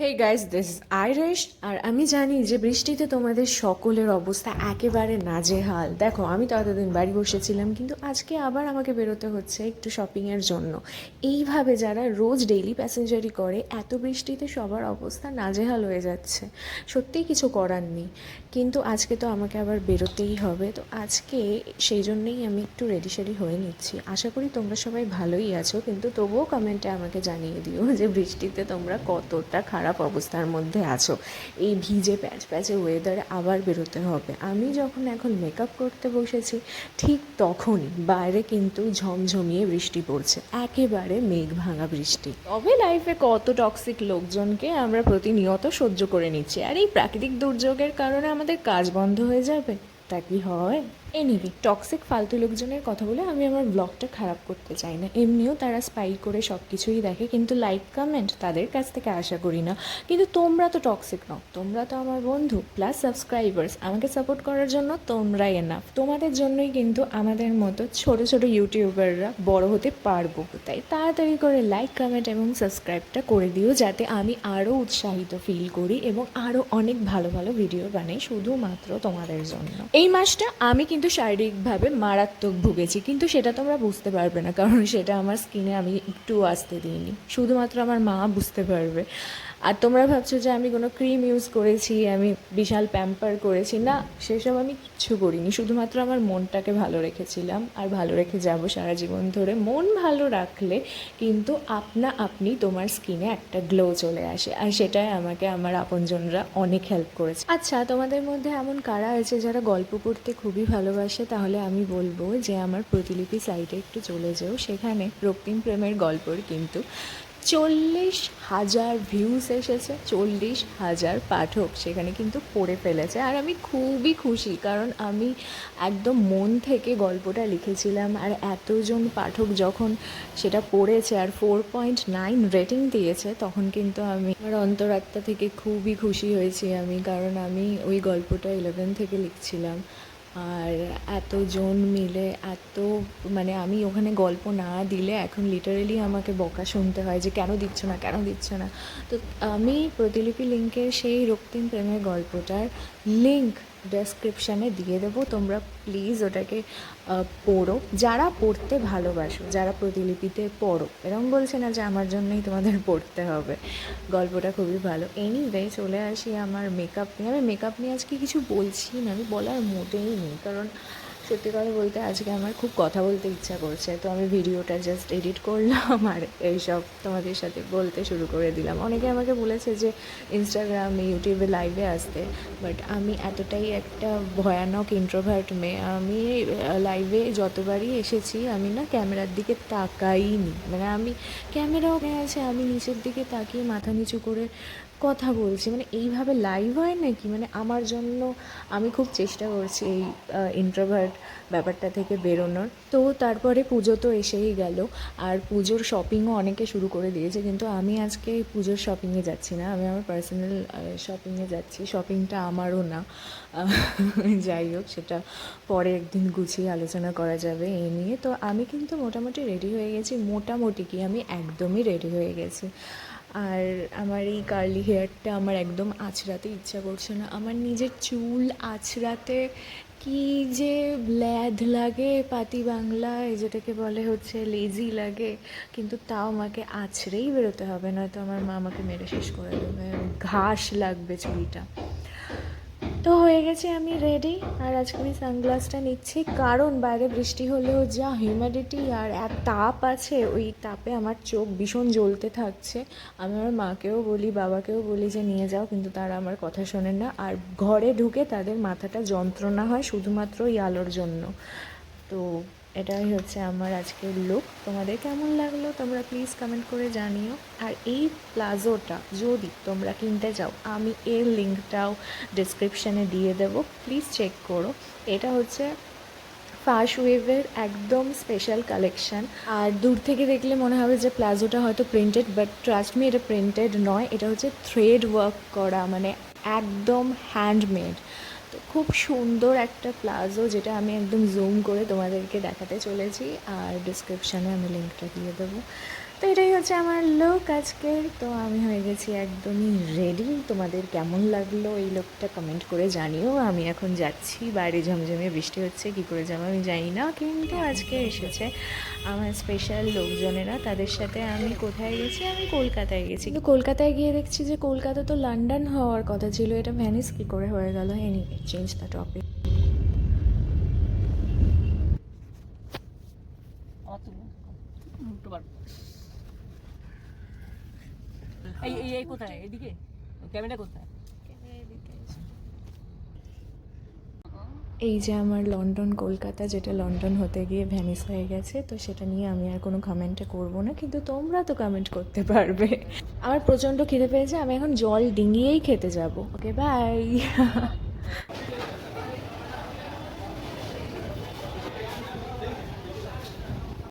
Hey guys this is Irish আর আমি জানি যে বৃষ্টিতে তোমাদের সকলের অবস্থা একেবারে নাজেহাল। দেখো, আমি তো এতদিন বাড়ি বসেছিলাম, কিন্তু আজকে আবার আমাকে বেরোতে হচ্ছে একটু শপিংয়ের জন্য। এইভাবে যারা রোজ ডেইলি প্যাসেঞ্জারি করে, এত বৃষ্টিতে সবার অবস্থা নাজেহাল হয়ে যাচ্ছে। সত্যিই কিছু করার নেই। কিন্তু আজকে তো আমাকে আবার বেরোতেই হবে, তো আজকে সেই জন্যেই আমি একটু রেডি শেডি হয়ে নিচ্ছি। আশা করি তোমরা সবাই ভালোই আছো, কিন্তু তবুও কমেন্টে আমাকে জানিয়ে দিও যে বৃষ্টিতে তোমরা কতটা খারাপ অবস্থার মধ্যে আছো। এই ভিজে প্যাচ প্যাচে ওয়েদারে আবার বেরোতে হবে। আমি যখন এখন মেকআপ করতে বসেছি, ঠিক তখনই বাইরে কিন্তু ঝমঝমিয়ে বৃষ্টি পড়ছে। একেবারে মেঘ ভাঙা বৃষ্টি। তবে লাইফে কত টক্সিক লোকজনকে আমরা প্রতিনিয়ত সহ্য করে নিচ্ছি। আর এই প্রাকৃতিক দুর্যোগের কারণে আমাদের কাজ বন্ধ হয়ে যাবে? তা কি হয়? এনিওয়ে টক্সিক ফালতু লোকজনের কথা বলে আমি আমার ব্লগটা খারাপ করতে চাই না। এমনিও তারা স্পাই করে সব কিছুই দেখে, কিন্তু লাইক কমেন্ট তাদের কাছ থেকে আশা করি না। কিন্তু তোমরা তো টক্সিক নও, তোমরা তো আমার বন্ধু প্লাস সাবস্ক্রাইবার্স আমাকে সাপোর্ট করার জন্য তোমরাই এনাফ তোমাদের জন্যই কিন্তু আমাদের মতো ছোট ছোট ইউটিউবাররা বড় হতে পারব। তাই তাড়াতাড়ি করে লাইক কমেন্ট এবং সাবস্ক্রাইবটা করে দিও, যাতে আমি আরও উৎসাহিত ফিল করি এবং আরও অনেক ভালো ভালো ভিডিও বানাই শুধুমাত্র তোমাদের জন্য। এই মাসটা আমি কিন্তু শারীরিকভাবে মারাত্মক ভুগেছি, কিন্তু সেটা তোমরা বুঝতে পারবে না, কারণ সেটা আমার স্কিনে আমি একটু আসতে দিইনি। শুধুমাত্র আমার মা বুঝতে পারবে। আর তোমরা ভাবছ যে আমি কোনো ক্রিম ইউজ করেছি, আমি বিশাল প্যাম্পার করেছি। না, সেসব আমি কিচ্ছু করিনি। শুধুমাত্র আমার মনটাকে ভালো রেখেছিলাম আর ভালো রেখে যাব সারা জীবন ধরে। মন ভালো রাখলে কিন্তু আপনা আপনি তোমার স্কিনে একটা গ্লো চলে আসে। আর সেটাই আমাকে, আমার আপনজনরা অনেক হেল্প করেছে। আচ্ছা তোমাদের মধ্যে এমন কারা আছে যারা গল্প করতে খুবই ভালোবাসে? তাহলে আমি বলব যে আমার প্রতিলিপি সাইটে একটু চলে যেও। সেখানে রক্তিম প্রেমের গল্পর কিন্তু চল্লিশ হাজার ভিউস এসেছে, চল্লিশ হাজার পাঠক সেখানে কিন্তু পড়ে ফেলেছে। আর আমি খুবই খুশি, কারণ আমি একদম মন থেকে গল্পটা লিখেছিলাম আর এতজন পাঠক যখন সেটা পড়েছে আর ফোর পয়েন্ট নাইন রেটিং দিয়েছে, তখন কিন্তু আমি আমার অন্তরাত্মা থেকে খুবই খুশি হয়েছি আমি, কারণ আমি ওই গল্পটা ইলেভেন থেকে লিখছিলাম। আর এতজন মিলে এত মানে আমি ওখানে গল্প না দিলে এখন লিটারেলি আমাকে বকা শুনতে হয় যে কেন দিচ্ছ না, কেন দিচ্ছ না। তো আমি প্রতিলিপি লিঙ্কের সেই রক্তিম প্রেমের গল্পটার লিঙ্ক ডেসক্রিপশানে দিয়ে দেবো। তোমরা প্লিজ ওটাকে পড়ো। যারা পড়তে ভালোবাসো, যারা প্রতিলিপিতে পড়ো এরম বলছে না যে আমার জন্যই তোমাদের পড়তে হবে। গল্পটা খুবই ভালো। এনিওয়ে চলে আসি আমার মেকআপ নিয়ে। আমি মেকআপ নিয়ে আজকে কিছু বলছি না, আমি বলার মোটেই নেই। কারণ সত্যি কথা বলতে আজকে আমার খুব কথা বলতে ইচ্ছা করছে, তো আমি ভিডিওটা জাস্ট এডিট করলাম আর এইসব তোমাদের সাথে বলতে শুরু করে দিলাম। অনেকে আমাকে বলেছে যে ইনস্টাগ্রামে ইউটিউবে লাইভে আসতে বাট আমি এতটাই একটা ভয়ানক ইন্ট্রোভার্ট মেয়ে। আমি লাইভে যতবারই এসেছি, আমি না ক্যামেরার দিকে তাকাইনি। মানে আমি ক্যামেরাও আছে, আমি নিচের দিকে তাকিয়ে মাথা নিচু করে কথা বলছি মানে এইভাবে লাইভ হয় নাকি? মানে আমার জন্য আমি খুব চেষ্টা করছি এই ইন্ট্রোভার্ট ব্যাপারটা থেকে বেরোনোর। তো তারপরে পুজো তো এসেই গেল, আর পুজোর শপিংও অনেকে শুরু করে দিয়েছে, কিন্তু আমি আজকে পুজোর শপিংয়ে যাচ্ছি না। আমি আমার পার্সোনাল শপিংয়ে যাচ্ছি শপিংটা আমারও না। যাই হোক, সেটা পরে একদিন গুছিয়ে আলোচনা করা যাবে এই নিয়ে। তো আমি কিন্তু মোটামুটি রেডি হয়ে গেছি, মোটামুটি কি আমি একদমই রেডি হয়ে গেছি। আর আমার এই কার্লি হেয়ারটা আমার একদম আছড়াতে ইচ্ছা করছে না। আমার নিজের চুল আছড়াতে কি যে ল্যাদ লাগে, পাতি বাংলায় যেটাকে বলে হচ্ছে লেজি লাগে, কিন্তু তাও আমাকে আছড়েই বেরোতে হবে, নয়তো আমার মা আমাকে মেরে শেষ করে দেবে। ঘাস লাগবে চুলটা। তো হয়ে গেছে, আমি রেডি আর আজকে আমি সানগ্লাসটা নিচ্ছি। কারণ বাইরে বৃষ্টি হলেও যা হিউমিডিটি আর এক তাপ আছে, ওই তাপে আমার চোখ ভীষণ জ্বলতে থাকছে। আমি আমার মাকেও বলি, বাবাকেও বলি যে নিয়ে যাও, কিন্তু তারা আমার কথা শোনেন না। আর ঘরে ঢুকে তাদের মাথাটা যন্ত্রণা হয় শুধুমাত্র ওই আলোর জন্য। তো এটাই হচ্ছে আমার আজকের লুক তোমাদের কেমন লাগল? তোমরা প্লিজ কমেন্ট করে জানিও। আর এই প্লাজোটা যদি তোমরা কিনতে চাও, আমি এর লিঙ্কটাও ডিসক্রিপশানে দিয়ে দেবো। প্লিজ চেক করো। এটা হচ্ছে ফার্স্ট ওয়েভের একদম স্পেশাল কালেকশন আর দূর থেকে দেখলে মনে হবে যে প্লাজোটা হয়তো প্রিন্টেড বাট ট্রাস্ট মি এটা প্রিন্টেড নয়। এটা হচ্ছে থ্রেড ওয়ার্ক করা মানে একদম হ্যান্ডমেড তো খুব সুন্দর একটা প্লাজো যেটা আমি একদম জুম করে তোমাদেরকে দেখাতে চলেছি, আর ডিসক্রিপশানে আমি লিঙ্কটা দিয়ে দেবো। তো এটাই হচ্ছে আমার লোক আজকের। তো আমি হয়ে গেছি একদমই রেডি তোমাদের কেমন লাগল এই লোকটা কমেন্ট করে জানিও। আমি এখন যাচ্ছি, বাইরে ঝমঝমে বৃষ্টি হচ্ছে, কী করে যাব আমি জানি না। কিন্তু আজকে এসেছে আমার স্পেশাল লোকজনেরা। তাদের সাথে আমি কোথায় গেছি? আমি কলকাতায় গেছি। কিন্তু কলকাতায় গিয়ে দেখছি যে কলকাতা তো লন্ডন হওয়ার কথা ছিল। এটা ভ্যানিস কী করে হয়ে গেল? এনিওয়ে চেঞ্জ দ্য টপিক আমার তুলো উল্টো পার এই এই এই কোথায়? এদিকে? ক্যামেরা কোথায়? এই যে আমার লন্ডন, কলকাতা, যেটা লন্ডন হতে গিয়ে ভ্যানিস হয়ে গেছে, তো সেটা নিয়ে আমি আর কোনো কমেন্টে করব না, কিন্তু তোমরা তো কমেন্ট করতে পারবে। আমার প্রচণ্ড খিদে পেয়েছে, আমি এখন জল ডিঙিয়েই খেতে যাব। Okay bye